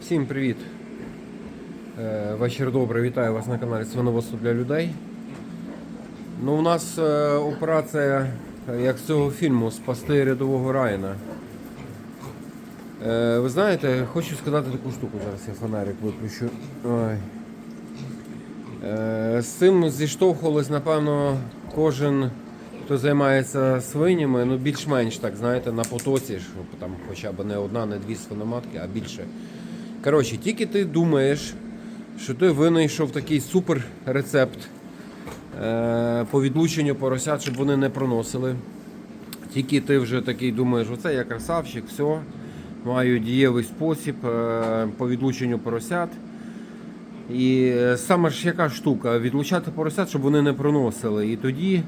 Всім привіт! Е, Вечір добрий, вітаю вас на каналі Свиноводство для людей. Ну, у нас е, операція, е, як з цього фільму, спасти рядового Райана. Е, ви знаєте, хочу сказати таку штуку, зараз я фонарик виключу. Ой. З цим зіштовхувались, напевно, кожен, хто займається свинями, ну більш-менш так, знаєте, на потоці, щоб там хоча б не одна, не дві свиноматки, а більше. Коротше, тільки ти думаєш, що ти винайшов такий супер рецепт е, по відлученню поросят, щоб вони не проносили. Тільки ти вже такий думаєш, оце я красавчик, все, маю дієвий спосіб е, по відлученню поросят. І е, саме ж яка штука, відлучати поросят, щоб вони не проносили. І тоді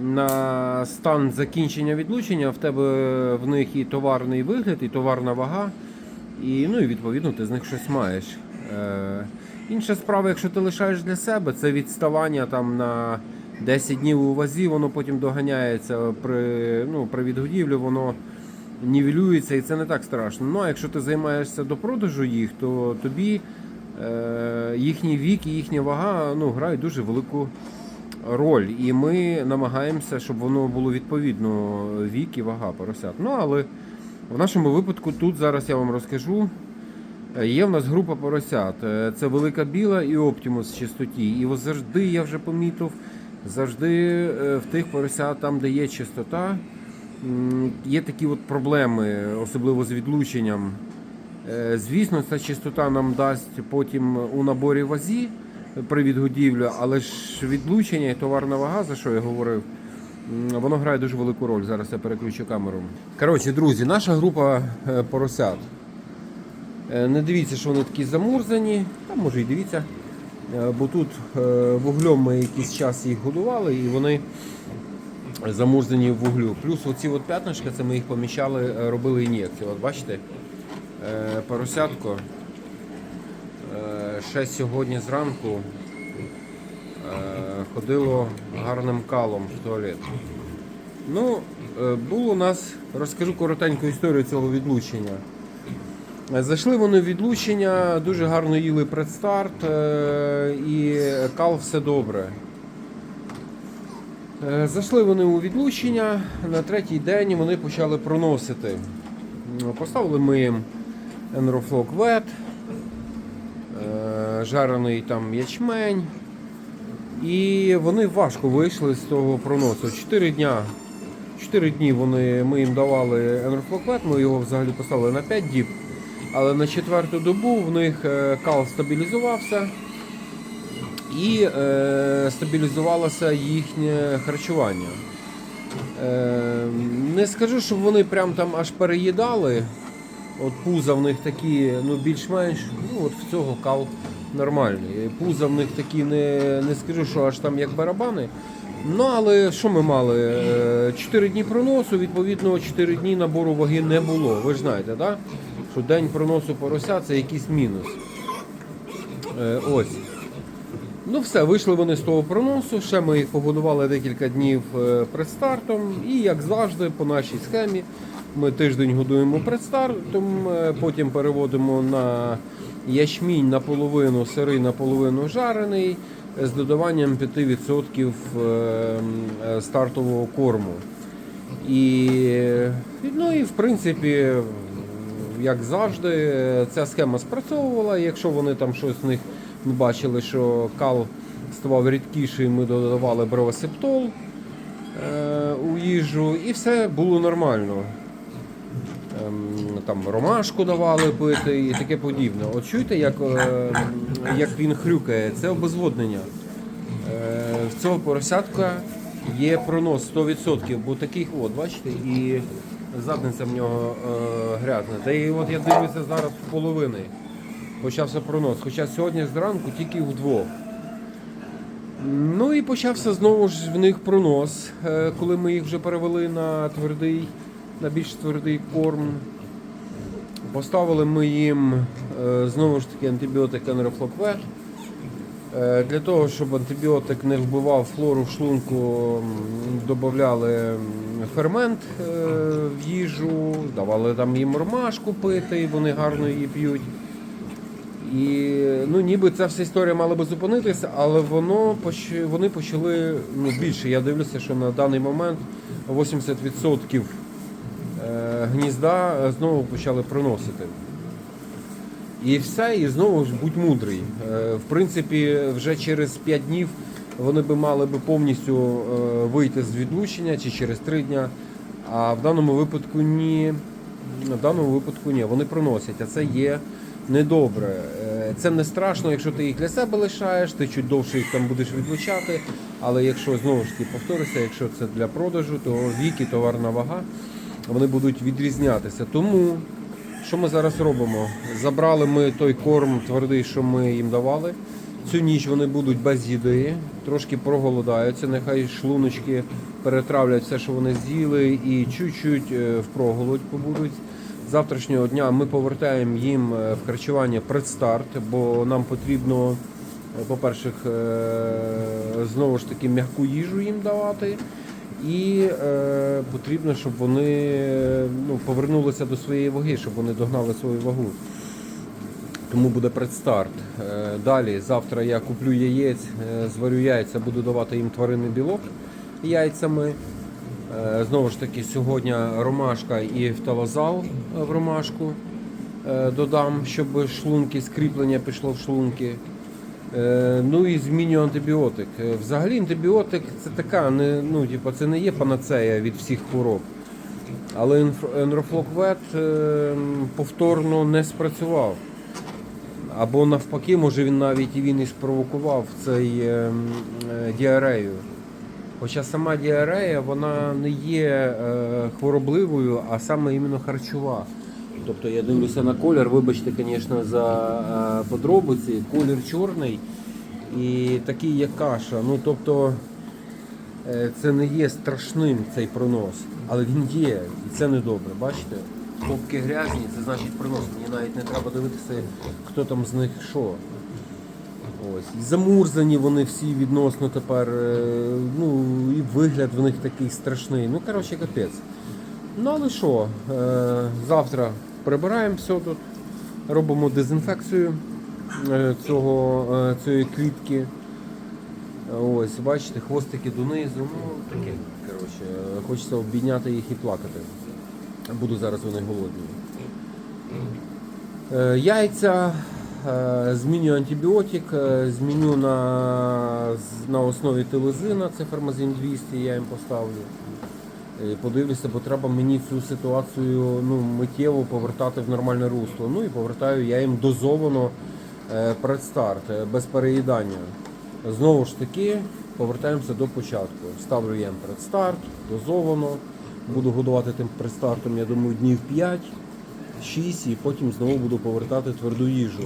на стан закінчення відлучення в тебе в них і товарний вигляд, і товарна вага. І, ну і відповідно ти з них щось маєш. Е, інша справа, якщо ти лишаєш для себе, це відставання там на 10 днів у вазі, воно потім доганяється при, ну, при відгодівлі, воно нівелюється і це не так страшно. Ну а якщо ти займаєшся до продажу їх, то тобі е, їхній вік і їхня вага ну, грають дуже велику роль. І ми намагаємося, щоб воно було відповідно вік і вага поросят. Ну але в нашому випадку тут зараз я вам розкажу. Е, Є в нас група поросят. Е, Це велика біла і оптимус чистоті. І ось завжди я вже помітив, завжди е, в тих поросят, там, де є чистота, є такі от проблеми, особливо з відлученням. Звісно, ця чистота нам дасть потім у наборі вазі при відгодівлі, але ж відлучення і товарна вага, що я говорив, воно грає дуже велику роль. Зараз я переключу камеру. Коротше, друзі, наша група е, поросят. Е, Не дивіться, що вони такі замурзані, там може і дивіться. Е, Бо тут вуглем ми якийсь час їх годували і вони замурзані в вуглю. Плюс оці от п'ятнишка, це ми їх поміщали, робили ін'єкцію. От бачите, поросятко ще сьогодні зранку е, ходило гарним калом в туалет. Ну, е, було у нас, розкажу коротеньку історію цього відлучення. Е, Зайшли вони в відлучення, дуже гарно їли предстарт е, і кал все добре. Е, Зайшли вони у відлучення, на третій день вони почали проносити. Поставили ми їм Вет, е, жарений там ячмень. І вони важко вийшли з того проносу. Чотири дня. Чотири дні вони, ми їм давали Енрофлок Вет, ми його взагалі поставили на 5 діб. Але на четверту добу в них е, кал стабілізувався і е, стабілізувалося їхнє харчування. Е, не скажу, щоб вони прям там аж переїдали. От пуза в них такі, ну більш-менш, ну от в цього кал нормальний. Пуза в них такі не, не скажу, що аж там як барабани. Ну але що ми мали? Е, Чотири дні проносу, відповідно, 4 дні набору ваги не було. Ви ж знаєте, так? що день проносу порося це якийсь мінус. Е, ось. Ну все, вийшли вони з того проносу. Ще ми їх погодували декілька днів е, предстартом. І як завжди, по нашій схемі, ми тиждень годуємо предстартом, е, потім переводимо на ячмінь наполовину сирий, наполовину жарений з додаванням 5% е, е, стартового корму. І, ну і в принципі, як завжди, ця схема спрацьовувала. Якщо вони там щось в них бачили, що кал ставав рідкіший, ми додавали бровосептол е, у їжу, і все було нормально. Ем, Там ромашку давали пити і таке подібне. От чуєте, як, е, як він хрюкає, це обезводнення. Е, В цього поросятка є пронос 100%, бо такий от, бачите, і задниця в нього е, грязна. Та і от я дивлюся зараз в половини. Почався пронос. Хоча сьогодні зранку тільки вдвох. Ну і почався знову ж в них пронос, коли ми їх вже перевели на твердий, на більш твердий корм. Поставили ми їм е, знову ж таки антибіотик Енрофлоквет. Е, Для того, щоб антибіотик не вбивав флору в шлунку, додавали фермент е, в їжу, давали там їм ромашку пити, і вони гарно її п'ють. І ну, ніби ця вся історія мала би зупинитися, але воно вони почали ну, більше. Я дивлюся, що на даний момент 80% е, гнізда е, знову почали приносити. І все, і знову ж будь мудрий. Е, В принципі, вже через 5 днів вони би мали би повністю е, вийти з відлучення чи через 3 дня. А в даному випадку ні. В даному випадку ні. Вони приносять, а це є недобре. Це не страшно, якщо ти їх для себе лишаєш, ти чуть довше їх там будеш відлучати. Але якщо знову ж таки повторюся, якщо це для продажу, то вік і товарна вага вони будуть відрізнятися. Тому що ми зараз робимо? Забрали ми той корм твердий, що ми їм давали. Цю ніч вони будуть без їди, трошки проголодаються, нехай шлуночки перетравлять все, що вони з'їли, і чуть-чуть е, в проголодь побудуть. Завтрашнього дня ми повертаємо їм е, в харчування предстарт, бо нам потрібно, е, по-перше, знову ж таки м'яку їжу їм давати. І е, потрібно, щоб вони ну, повернулися до своєї ваги, щоб вони догнали свою вагу. Тому буде предстарт. Е, Далі, завтра я куплю яєць, е, зварю яйця, буду давати їм тваринний білок яйцями. Е, Знову ж таки, сьогодні ромашка і фталозал в ромашку е, додам, щоб шлунки, скріплення пішло в шлунки. Е, Ну і змінюю антибіотик. Е, Взагалі антибіотик це така, не, ну, типу, це не є панацея від всіх хвороб. Але енрофлоквет е, повторно не спрацював. Або навпаки, може він навіть і він і спровокував цей діарею. Хоча сама діарея вона не є хворобливою, а саме іменно харчова. Тобто я дивлюся на колір, вибачте, звісно, за е, подробиці. Колір чорний і такий, як каша. Ну тобто е, це не є страшним цей пронос, але він є, і це не добре. Бачите? Попки грязні, це значить пронос. Мені навіть не треба дивитися, хто там з них що. Ось. І замурзані вони всі відносно тепер. е, Ну, і вигляд в них такий страшний. Ну, коротше, капець. Ну, але що, завтра прибираємо все тут, робимо дезінфекцію е, цього, е, цієї клітки. Ось, бачите, хвостики донизу. Ну, таке, коротше, хочеться обійняти їх і плакати. Буду зараз вони голодні. Е, Яйця, змінюю антибіотик, зміню на, на основі телезина, це фармазин 200, я їм поставлю. Е, Подивлюся, бо треба мені цю ситуацію ну, миттєво повертати в нормальне русло. Ну і повертаю я їм дозовано е, предстарт, е, без переїдання. Знову ж таки, повертаємося до початку. Ставлю їм предстарт, дозовано. Буду годувати тим предстартом, я думаю, днів 5. 6 і потім знову буду повертати тверду їжу.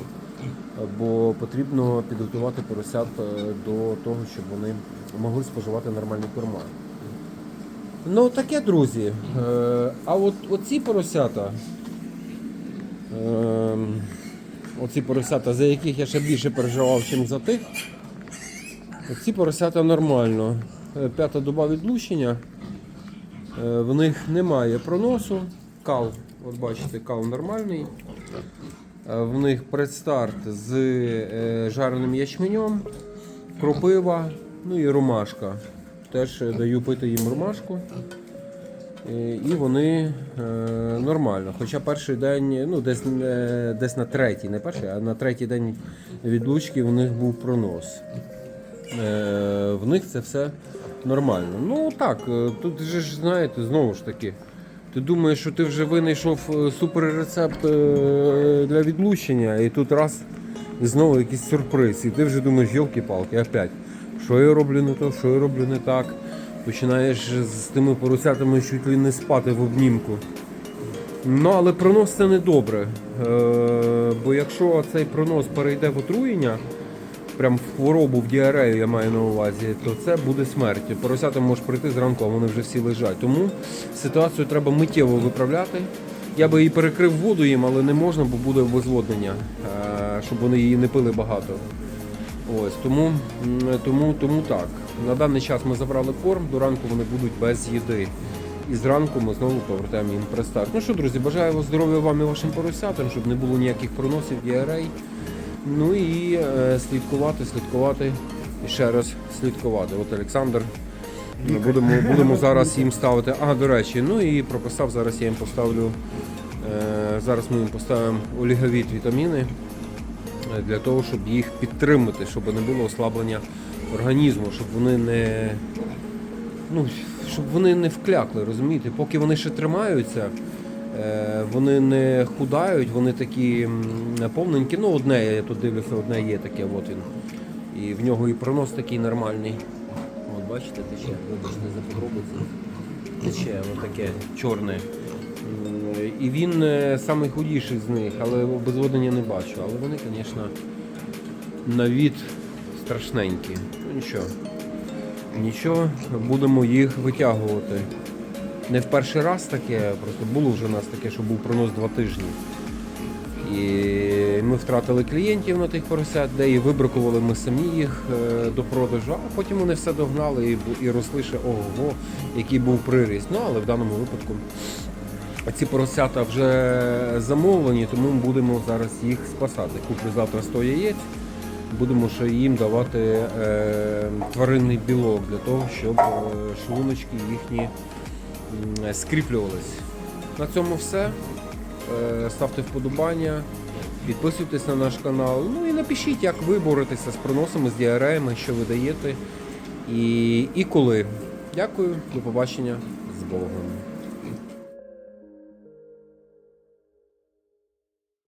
Бо потрібно підготувати поросят до того, щоб вони могли споживати нормальні корма. Ну таке, друзі. Е, А от оці поросята, е, оці поросята, за яких я ще більше переживав, ніж за тих, ці поросята нормально. Е, П'ята доба відлучення. Е, В них немає проносу. Кал, от бачите, кал нормальний. В них предстарт з жареним ячменем, кропива, ну і ромашка. Теж даю пити їм ромашку. І вони е, нормально. Хоча перший день, ну десь, е, десь на третій, не перший, а на третій день відлучки у них був пронос. Е, в них це все нормально. Ну так, тут же ж знаєте, знову ж таки. Ти думаєш, що ти вже винайшов суперрецепт для відлучення, і тут раз знову якийсь сюрприз. І ти вже думаєш, йолки-палки, опять. Що я роблю не то, що я роблю не так. Починаєш з тими поросятами чуть ли не спати в обнімку. Ну, але пронос це не добре. Е, бо якщо цей пронос перейде в отруєння, прям в хворобу, в діарею я маю на увазі, то це буде смерть. Поросята можуть прийти зранку, а вони вже всі лежать. Тому ситуацію треба миттєво виправляти. Я би її перекрив воду їм, але не можна, бо буде обезводнення, е, щоб вони її не пили багато. Ось тому, тому, тому так. На даний час ми забрали корм, до ранку вони будуть без їди. І зранку ми знову повертаємо їм престарт. Ну що, друзі, бажаю здоров'я вам і вашим поросятам, щоб не було ніяких проносів, діарей. Ну і е, слідкувати, слідкувати і ще раз слідкувати. От Олександр. Ми будемо, будемо зараз їм ставити. А, до речі, ну і прописав, зараз я їм поставлю. Е, зараз ми їм поставимо оліговіт вітаміни для того, щоб їх підтримати, щоб не було ослаблення організму, щоб вони не. Ну, щоб вони не вклякли, розумієте? Поки вони ще тримаються, е, вони не худають, вони такі повненькі. Ну, одне, я тут дивлюся, одне є таке, от він. І в нього і пронос такий нормальний. От бачите, тече, вибачте за подробиці. Тече, воно таке чорне. М, І він е, самий худіший з них, але обезводення не бачу. Але вони, звісно, на страшненькі. Ну нічого. Нічого, будемо їх витягувати. Не в перший раз таке, просто було вже у нас таке, що був пронос два тижні. І ми втратили клієнтів на тих поросят, де і вибракували ми самі їх е, до продажу, а потім вони все догнали і росли ще ого, який був приріст. Ну але в даному випадку ці поросята вже замовлені, тому ми будемо зараз їх спасати. Куплю завтра 100 яєць, будемо ще їм давати е, тваринний білок для того, щоб е, шлуночки їхні скріплювались. На цьому все. Е, Ставте вподобання, підписуйтесь на наш канал. Ну і напишіть, як ви боретеся з проносами, з діареями, що ви даєте і, і коли. Дякую, до побачення з Богом.